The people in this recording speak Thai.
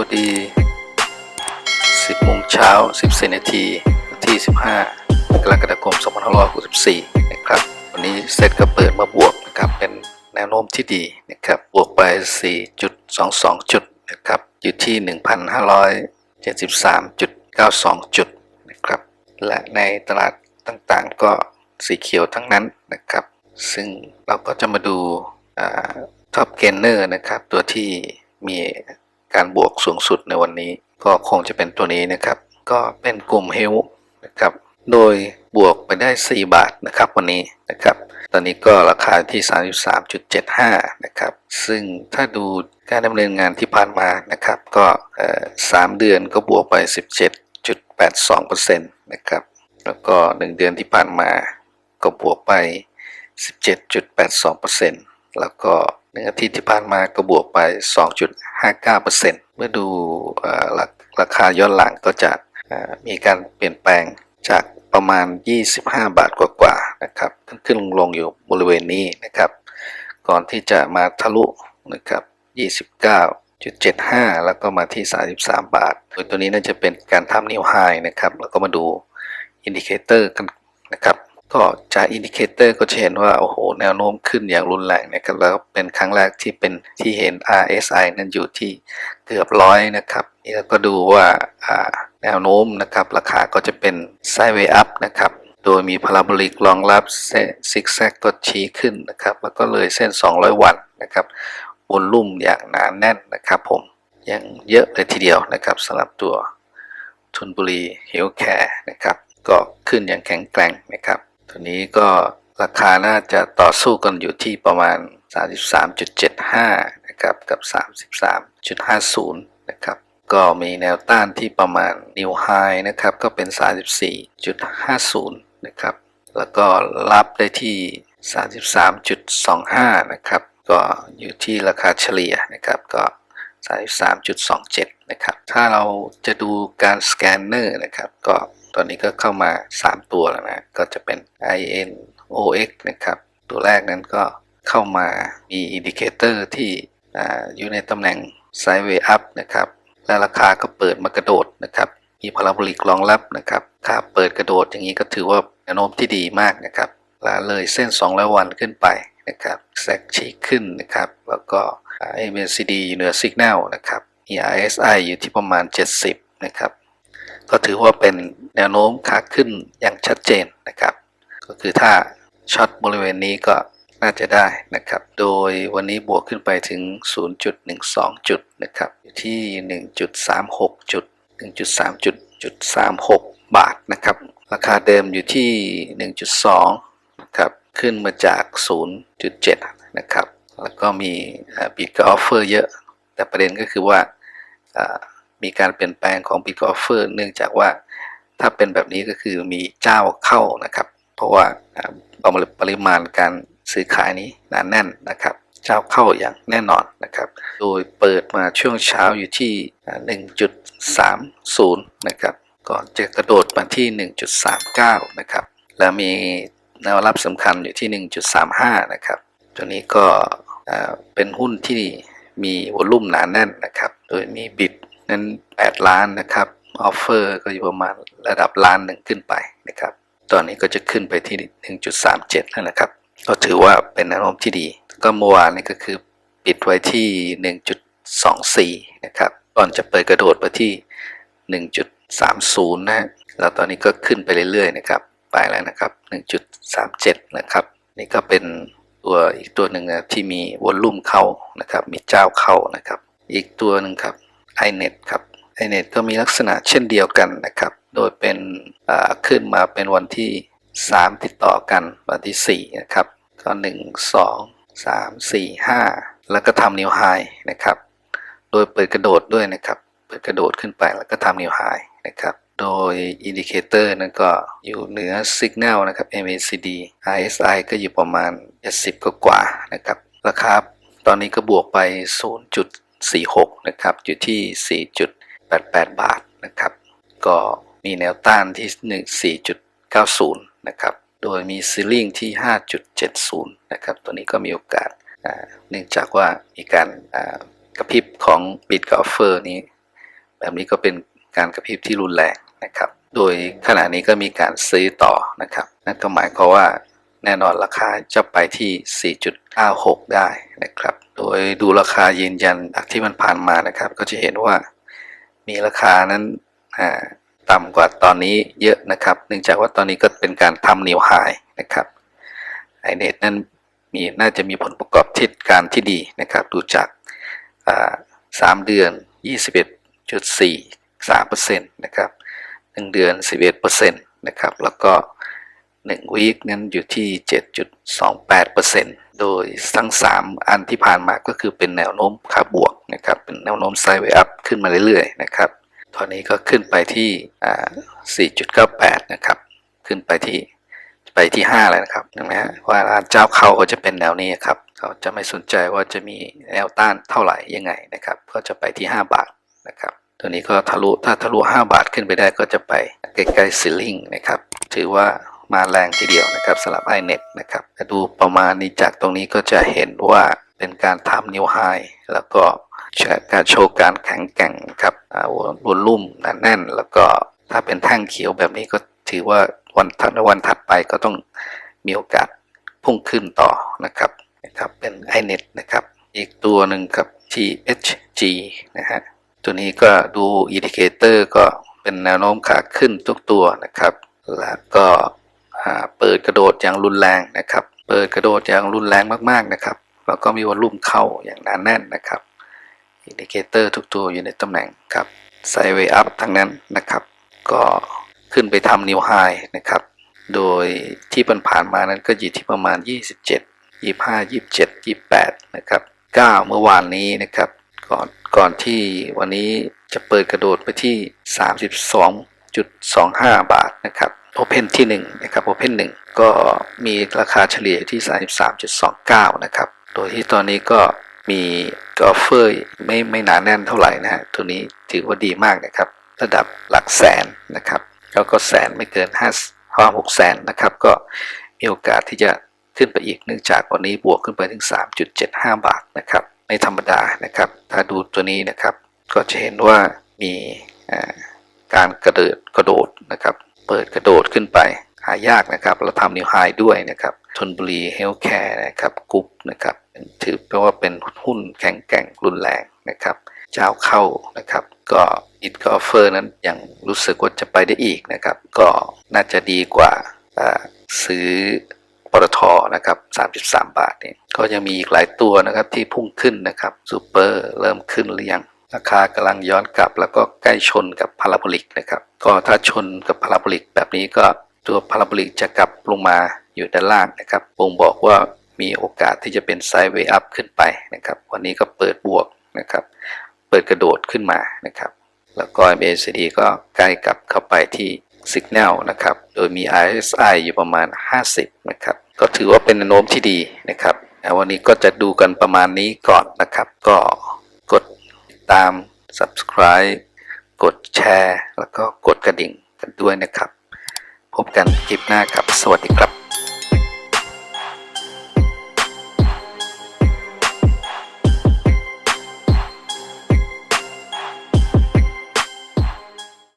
วัสดี 10โมงเช้า 14 นาทีที่ 15 กรกฎาคม 2564 นะครับ วันนี้เซตก็เปิดมาบวกนะครับ เป็นแนวโน้มที่ดีนะครับ บวกไป 4.22 จุดนะครับ อยู่ที่ 1,573.92 จุดนะครับ และในตลาดต่างๆ ก็สีเขียวทั้งนั้นนะครับ ซึ่งเราก็จะมาดูท็อปเกนเนอร์นะครับ ตัวที่มี การบวกสูงสุดในวันนี้ ก็คงจะเป็นตัวนี้นะครับ ก็เป็นกลุ่มเฮลนะครับ โดยบวกไปได้ 4 บาทนะครับวันนี้นะครับ ตอนนี้ก็ราคาที่ 33.75 นะครับ ซึ่งถ้าดูการดำเนินงานที่ผ่านมานะครับ ก็ 3 เดือนก็บวกไป 17.82%นะครับ แล้วก็ 1 เดือนที่ผ่านมาก็บวกไป 17.82%แล้วก็ หนึ่งอาทิตย์ที่ผ่านมาก็บวกไป 2.59%เมื่อดูเอ่อราราคาย้อนหลังก็จะมีการเปลี่ยนแปลงจากประมาณ 25 บาทกว่าๆนะครับขึ้นขึ้นลงลงอยู่บริเวณนี้นะครับ ก่อนที่จะมาทะลุนะครับ 29.75 แล้วก็มาที่ 33 บาทโดยตัวนี้น่าจะเป็นการทำนิวไฮนะครับ แล้วก็มาดูอินดิเคเตอร์กันนะครับ ก็จากอินดิเคเตอร์ก็จะเห็นว่า โอ้โห แนวโน้มขึ้นอย่างรุนแรงนะครับแล้วเป็นครั้งแรกที่เป็นที่เห็น RSI นั้นอยู่ที่เกือบร้อยนะครับนี่เราก็ดูว่าแนวโน้มนะครับราคาก็จะเป็นไซเวอัพนะครับโดยมีพาราโบลิกรองรับซิกแซกก็ชี้ขึ้นนะครับ แล้วก็เลยเส้น 200 วันนะครับวนลุ่มอย่างหนาแน่นนะครับผมยังเยอะเลยทีเดียวนะครับสำหรับตัวทุนบุรีเฮลแคร์นะครับ ก็ขึ้นอย่างแข็งแกร่งนะครับ ตัวนี้ก็ราคาน่าจะต่อสู้กันอยู่ที่ประมาณ 33.75 นะครับ กับ 33.50 นะครับ ก็มีแนวต้านที่ประมาณ New High นะครับ ก็เป็น 34.50 นะครับ แล้วก็รับได้ที่ 33.25 นะครับ ก็อยู่ที่ราคาเฉลี่ยนะครับ ก็ 33.27 นะครับ ถ้าเราจะดูการสแกนเนอร์นะครับ ก็ ตอนนี้ก็เข้ามา 3 ตัวแล้วนะ ก็จะเป็น INOX นะครับ ตัวแรกนั้นก็เข้ามามีอินดิเคเตอร์ที่ออยู่ในตำแหน่ง Sideway Up นะครับ และราคาก็เปิดมากระโดดนะครับ มีพาราโบลิกรองรับนะครับค่าเปิดกระโดดอย่างนี้ก็ถือว่าแนวโน้มที่ดีมากนะครับละเลยเส้น 200 วันขึ้นไปนะครับแซกชีขึ้นนะครับ แล้วก็ MACD อยู่เหนือสัญญาณนะครับมี RSI อยู่ที่ประมาณ 70 นะครับ ก็ถือว่าเป็นแนวโน้มขาขึ้นอย่างชัดเจนนะครับ ก็คือถ้าช็อตบริเวณนี้ก็น่าจะได้นะครับ โดยวันนี้บวกขึ้นไปถึง 0.12 จุดนะครับอยู่ที่ 1.36 จุด 1.3 จุด1.36 บาทนะครับ ราคาเดิมอยู่ที่ 1.2นะครับขึ้นมาจาก 0.7 นะครับ แล้วก็มีบิดกับออฟเฟอร์เยอะ แต่ประเด็นก็คือว่า มีการเปลี่ยนแปลงของ Big Offer เนื่องจากว่าถ้าเป็นแบบนี้ก็คือมีเจ้าเข้านะครับ เพราะว่าปริมาณการซื้อขายนี้หนาแน่นนะครับ เจ้าเข้าอย่างแน่นอนนะครับ โดยเปิดมาช่วงเช้าอยู่ที่อ่า1.30 นะครับ ก่อนจะกระโดดมาที่ 1.39 นะครับ แล้วมีแนวรับสำคัญอยู่ที่ 1.35 นะครับ ตัวนี้ก็เป็นหุ้นที่มีวอลุ่มหนาแน่นนะครับ โดยมีบิด นั้น 8 ล้านนะครับออฟเฟอร์ก็อยู่ประมาณระดับล้านหนึ่งขึ้นไปนะครับ ตอนนี้ก็จะขึ้นไปที่ 1.37 แล้วนะครับ ก็ถือว่าเป็นแนวโน้มที่ดี ก็เมื่อวานนี้ก็คือปิดไว้ที่ 1.24 นะครับ ก่อนจะเปิดกระโดดไปที่ 1.30 นะฮะแล้วตอนนี้ก็ขึ้นไปเรื่อยๆนะครับ ไปแล้วนะครับ 1.37 นะครับ นี่ก็เป็นตัวอีกตัวหนึ่งนะที่มีวอลลุ่มเข้านะครับ มีเจ้าเข้านะครับ อีกตัวหนึ่งครับ iNet ครับ iNet ก็มีลักษณะเช่นเดียวกันนะครับ โดยเป็นขึ้นมาเป็นวันที่ 3 ติดต่อกันวันที่ 4 นะครับ ก็ 1 2 3 4 5 แล้วก็ทำนิวไฮนะครับ โดยเปิดกระโดดด้วยนะครับ เปิดกระโดดขึ้นไปแล้วก็ทำนิวไฮนะครับโดยอินดิเคเตอร์นั้นก็อยู่เหนือสัญญาณนะครับ MACD RSI ก็อยู่ประมาณ 70 กว่านะครับ ราคาตอนนี้ก็บวกไป 4.6 นะครับ อยู่ที่ 4.88 บาทนะครับ ก็มีแนวต้านที่ 14.90 นะครับ โดยมีซีลิงที่ 5.70 นะครับ ตัวนี้ก็มีโอกาสเนื่องจากว่ามีการกระพริบของบิดกับออฟเฟอร์นี้ แบบนี้ก็เป็นการกระพริบที่รุนแรงนะครับ โดยขณะนี้ก็มีการซื้อต่อนะครับ นั่นก็หมายความว่าแน่นอนราคาจะไปที่ 4.96 ได้นะครับ โดยดูราคายืนยันจากที่มันผ่านมานะครับ ก็จะเห็นว่ามีราคานั้นต่ำกว่าตอนนี้เยอะนะครับ เนื่องจากว่าตอนนี้ก็เป็นการทำนิวไฮนะครับไอเน็ตนั้นมีน่าจะมีผลประกอบทิศการที่ดีนะครับ ดูจากอ่าสามเดือน 21.43%นะครับหนึ่งเดือน 11%นะครับ แล้วก็ 1วีคนั้นอยู่ที่ 7.28%โดยทั้ง 3 อันที่ผ่านมาก็คือเป็นแนวโน้มขาบวกนะครับเป็นแนวโน้มไซด์เวอัพขึ้นมาเรื่อยๆนะครับตอนนี้ก็ขึ้นไปที่อ่า4.98 นะครับขึ้นไปที่ไปที่5แล้วนะครับเห็นไหมฮะว่าร้าเจ้าเขาก็จะเป็นแนวนี้ครับเขาจะไม่สนใจว่าจะมีแนวต้านเท่าไหร่ยังไงนะครับก็จะไปที่ 5 บาทนะครับตัวนี้ก็ทะลุถ้าทะลุ 5 บาทขึ้นไปได้ก็จะไปใกล้ๆซิลลิงนะครับถือว่า มาแรงทีเดียวนะครับสำหรับ iNet นะครับดูประมาณนี้จากตรงนี้ก็จะเห็นว่าเป็นการทำนิวไฮแล้วก็การโชว์การแข็งแกร่งครับอ่าวอลลุ่มหนาแน่น แล้วก็ถ้าเป็นแท่งเขียวแบบนี้ก็ถือว่าวันถัดวันถัดไปก็ต้องมีโอกาสพุ่งขึ้นต่อนะครับนะครับเป็น iNet นะครับ อีกตัวหนึ่งกับ THG นะฮะตัวนี้ก็ดูอินดิเคเตอร์ก็เป็นแนวโน้มขาขึ้นทุกตัวนะครับ แล้วก็ เปิดกระโดดอย่างรุนแรงนะครับ เปิดกระโดดอย่างรุนแรงมากๆนะครับแล้วก็มีวอลลุ่มเข้าอย่างหนาแน่นนะครับอินดิเคเตอร์ทุกตัวอยู่ในตำแหน่งครับไซเวอัพทั้งนั้นนะครับ ก็ขึ้นไปทำนิวไฮนะครับ โดยที่ผ่านมานั้นก็อยู่ที่ประมาณ 27 25 27 28 นะครับ 9 เมื่อวานนี้นะครับ ก่อนก่อนที่วันนี้จะเปิดกระโดดไปที่ 32 3.25 บาทนะครับ Open ที่1นะครับ Open 1ก็มีราคาเฉลี่ยที่ 33.29 นะครับ โดยที่ตอนนี้ก็มีกอฟเฟอร์ไม่ไม่หนาแน่นเท่าไหร่นะฮะตัวนี้ถือว่าดีมากนะครับ ระดับหลักแสนนะครับ แล้วก็แสนไม่เกิน5 5 6แสนนะครับ ก็มีโอกาสที่จะขึ้นไปอีกเนื่องจากวันนี้บวกขึ้นไปถึง 3.75 บาทนะครับไม่ธรรมดานะครับ ถ้าดูตัวนี้นะครับ ก็จะเห็นว่ามีอ่า การกระเดิดกระโดดนะครับ เปิดกระโดดขึ้นไป หายากนะครับเราทำนิวไฮด้วยนะครับชนบุรีเฮลท์แคร์นะครับกรุ๊ปนะครับถือว่าเป็นหุ้นแข็งแกร่งรุนแรงนะครับเจ้าเข้านะครับ ก็อิทกอฟเฟอร์นั้นยังรู้สึกว่าจะไปได้อีกนะครับ ก็น่าจะดีกว่าอ่าซื้อปตทนะครับ 3.3 บาทเนี่ยก็ยังมีอีกหลายตัวนะครับที่พุ่งขึ้นนะครับซูเปอร์เริ่มขึ้นหรือยัง ราคากำลังย้อนกลับ แล้วก็ใกล้ชนกับพาราโบลิกนะครับ ก็ถ้าชนกับพาราโบลิกแบบนี้ก็ตัวพาราโบลิกจะกลับลงมาอยู่ด้านล่างนะครับบ่งบอกว่ามีโอกาสที่จะเป็นไซด์เวย์อัพขึ้นไปนะครับ วันนี้ก็เปิดบวกนะครับ เปิดกระโดดขึ้นมานะครับ แล้วก็ MACD ก็ใกล้กลับเข้าไปที่ Signal นะครับ โดยมี RSI อยู่ประมาณ 50 นะครับ ก็ถือว่าเป็นแนวโน้มที่ดีนะครับอ่วันนี้ก็จะดูกันประมาณนี้ก่อนนะครับ ก็กด ตาม subscribe กดแชร์ แล้วก็กดกระดิ่งกันด้วยนะครับ พบกันคลิปหน้าครับ สวัสดีครับ